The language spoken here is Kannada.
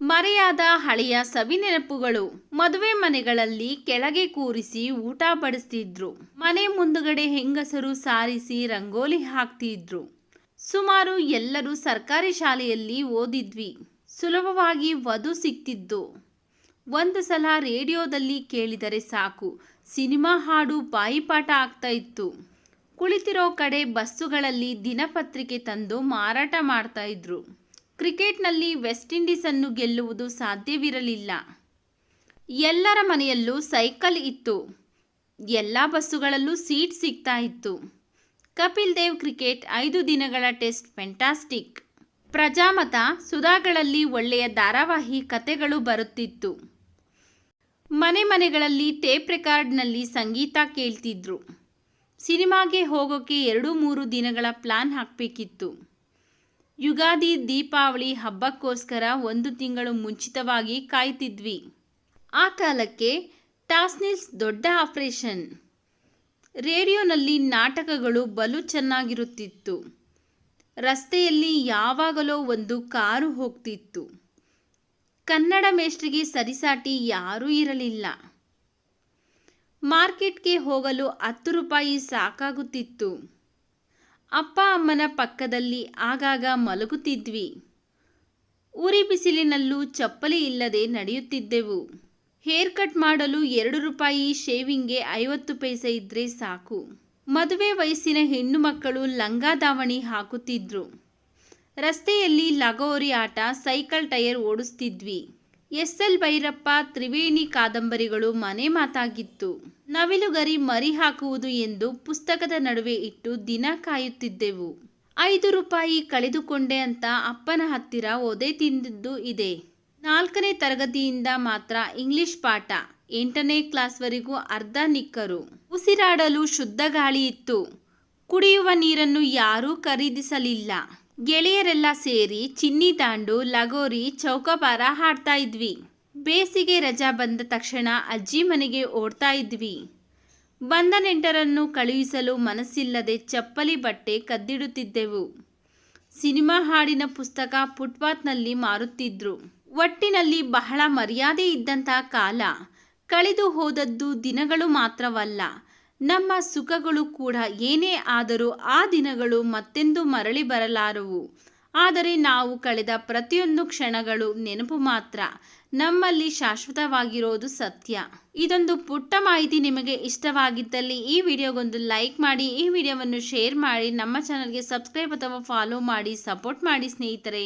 ಮರೆಯಾದ ಹಳೆಯ ಸವಿನೆನಪುಗಳು ಮದುವೆ ಮನೆಗಳಲ್ಲಿ ಕೆಳಗೆ ಕೂರಿಸಿ ಊಟ ಬಡಿಸ್ತಿದ್ರು. ಮನೆ ಮುಂದುಗಡೆ ಹೆಂಗಸರು ಸಾರಿಸಿ ರಂಗೋಲಿ ಹಾಕ್ತಿದ್ರು. ಸುಮಾರು ಎಲ್ಲರೂ ಸರ್ಕಾರಿ ಶಾಲೆಯಲ್ಲಿ ಓದಿದ್ವಿ. ಸುಲಭವಾಗಿ ವಧು ಸಿಕ್ತಿದ್ದು ಒಂದು ಸಲ ರೇಡಿಯೋದಲ್ಲಿ ಕೇಳಿದರೆ ಸಾಕು, ಸಿನಿಮಾ ಹಾಡು ಬಾಯಿಪಾಠ ಆಗ್ತಾ ಇತ್ತು. ಕುಳಿತಿರೋ ಕಡೆ ಬಸ್ಸುಗಳಲ್ಲಿ ದಿನಪತ್ರಿಕೆ ತಂದು ಮಾರಾಟ ಮಾಡ್ತಾ ಇದ್ರು. ಕ್ರಿಕೆಟ್ನಲ್ಲಿ ವೆಸ್ಟ್ ಇಂಡೀಸನ್ನು ಗೆಲ್ಲುವುದು ಸಾಧ್ಯವಿರಲಿಲ್ಲ. ಎಲ್ಲರ ಮನೆಯಲ್ಲೂ ಸೈಕಲ್ ಇತ್ತು. ಎಲ್ಲ ಬಸ್ಸುಗಳಲ್ಲೂ ಸೀಟ್ ಸಿಗ್ತಾ ಇತ್ತು. ಕಪಿಲ್ ದೇವ್ ಕ್ರಿಕೆಟ್ ಐದು ದಿನಗಳ ಟೆಸ್ಟ್ ಫೆಂಟಾಸ್ಟಿಕ್ ಪ್ರಜಾಮತ ಸುಧಾಗಳಲ್ಲಿ ಒಳ್ಳೆಯ ಧಾರಾವಾಹಿ ಕತೆಗಳು ಬರುತ್ತಿತ್ತು. ಮನೆ ಮನೆಗಳಲ್ಲಿ ಟೇಪ್ ರೆಕಾರ್ಡ್ನಲ್ಲಿ ಸಂಗೀತ ಕೇಳ್ತಿದ್ರು. ಸಿನಿಮಾಗೆ ಹೋಗೋಕೆ ಎರಡು ಮೂರು ದಿನಗಳ ಪ್ಲಾನ್ ಹಾಕಬೇಕಿತ್ತು. ಯುಗಾದಿ ದೀಪಾವಳಿ ಹಬ್ಬಕ್ಕೋಸ್ಕರ ಒಂದು ತಿಂಗಳು ಮುಂಚಿತವಾಗಿ ಕಾಯ್ತಿದ್ವಿ. ಆ ಕಾಲಕ್ಕೆ ಟಾಸ್ನಿಲ್ಸ್ ದೊಡ್ಡ ಆಪರೇಷನ್. ರೇಡಿಯೋನಲ್ಲಿ ನಾಟಕಗಳು ಬಲು ಚೆನ್ನಾಗಿರುತ್ತಿತ್ತು. ರಸ್ತೆಯಲ್ಲಿ ಯಾವಾಗಲೋ ಒಂದು ಕಾರು ಹೋಗ್ತಿತ್ತು. ಕನ್ನಡ ಮೇಷ್ಟ್ರಿಗೆ ಸರಿಸಾಟಿ ಯಾರೂ ಇರಲಿಲ್ಲ. ಮಾರ್ಕೆಟ್ಗೆ ಹೋಗಲು ಹತ್ತು ರೂಪಾಯಿ ಸಾಕಾಗುತ್ತಿತ್ತು. ಅಪ್ಪ ಅಮ್ಮನ ಪಕ್ಕದಲ್ಲಿ ಆಗಾಗ ಮಲಗುತ್ತಿದ್ವಿ. ಉರಿ ಬಿಸಿಲಿನಲ್ಲೂ ಚಪ್ಪಲಿ ಇಲ್ಲದೆ ನಡೆಯುತ್ತಿದ್ದೆವು. ಹೇರ್ ಕಟ್ ಮಾಡಲು ಎರಡು ರೂಪಾಯಿ ಶೇವಿಂಗ್ಗೆ ಐವತ್ತು ಪೈಸೆ ಇದ್ರೆ ಸಾಕು. ಮದುವೆ ವಯಸ್ಸಿನ ಹೆಣ್ಣು ಮಕ್ಕಳು ಲಂಗ ದಾವಣಿ ಹಾಕುತ್ತಿದ್ರು. ರಸ್ತೆಯಲ್ಲಿ ಲಗೋರಿ ಆಟ, ಸೈಕಲ್ ಟೈರ್ ಓಡಿಸ್ತಿದ್ವಿ. ಎಸ್ ಎಲ್ ಭೈರಪ್ಪ ತ್ರಿವೇಣಿ ಕಾದಂಬರಿಗಳು ಮನೆ ಮಾತಾಗಿತ್ತು. ನವಿಲುಗರಿ ಮರಿ ಹಾಕುವುದು ಎಂದು ಪುಸ್ತಕದ ನಡುವೆ ಇಟ್ಟು ದಿನ ಕಾಯುತ್ತಿದ್ದೆವು. ಐದು ರೂಪಾಯಿ ಕಳೆದುಕೊಂಡೆ ಅಂತ ಅಪ್ಪನ ಹತ್ತಿರ ಒದೆ ತಿಂದಿದ್ದು ಇದೆ. ನಾಲ್ಕನೇ ತರಗತಿಯಿಂದ ಮಾತ್ರ ಇಂಗ್ಲಿಷ್ ಪಾಠ, ಎಂಟನೇ ಕ್ಲಾಸ್ವರೆಗೂ ಅರ್ಧ ನಿಕ್ಕರು. ಉಸಿರಾಡಲು ಶುದ್ಧ ಗಾಳಿ ಇತ್ತು. ಕುಡಿಯುವ ನೀರನ್ನು ಯಾರೂ ಖರೀದಿಸಲಿಲ್ಲ. ಗೆಳೆಯರೆಲ್ಲ ಸೇರಿ ಚಿನ್ನಿ ತಾಂಡು, ಲಗೋರಿ ಚೌಕಾಬಾರ ಹಾಡ್ತಾ ಇದ್ವಿ. ಬೇಸಿಗೆ ರಜಾ ಬಂದ ತಕ್ಷಣ ಅಜ್ಜಿ ಮನೆಗೆ ಓಡ್ತಾ ಇದ್ವಿ. ಬಂದ ನೆಂಟರನ್ನು ಕಳುಹಿಸಲು ಮನಸ್ಸಿಲ್ಲದೆ ಚಪ್ಪಲಿ ಬಟ್ಟೆ ಕದ್ದಿಡುತ್ತಿದ್ದೆವು. ಸಿನಿಮಾ ಹಾಡಿನ ಪುಸ್ತಕ ಫುಟ್ಪಾತ್ನಲ್ಲಿ ಮಾರುತ್ತಿದ್ರು. ಒಟ್ಟಿನಲ್ಲಿ ಬಹಳ ಮರ್ಯಾದೆ ಇದ್ದಂಥ ಕಾಲ ಕಳೆದು ಹೋದದ್ದು ದಿನಗಳು ಮಾತ್ರವಲ್ಲ. ನಮ್ಮ ಸುಖಗಳು ಕೂಡ ಏನೇ ಆದರೂ ಆ ದಿನಗಳು ಮತ್ತೆಂದು ಮರಳಿ ಬರಲಾರವು. ಆದರೆ ನಾವು ಕಳೆದ ಪ್ರತಿಯೊಂದು ಕ್ಷಣಗಳು ನೆನಪು ಮಾತ್ರ, ನಮ್ಮಲ್ಲಿ ಶಾಶ್ವತವಾಗಿರೋದು ಸತ್ಯ. ಇದೊಂದು ಪುಟ್ಟ ಮಾಹಿತಿ ನಿಮಗೆ ಇಷ್ಟವಾಗಿದ್ದಲ್ಲಿ ಈ ವಿಡಿಯೋಗೊಂದು ಲೈಕ್ ಮಾಡಿ, ಈ ವಿಡಿಯೋವನ್ನು ಶೇರ್ ಮಾಡಿ, ನಮ್ಮ ಚಾನಲ್ಗೆ ಸಬ್ಸ್ಕ್ರೈಬ್ ಅಥವಾ ಫಾಲೋ ಮಾಡಿ, ಸಪೋರ್ಟ್ ಮಾಡಿ ಸ್ನೇಹಿತರೆ.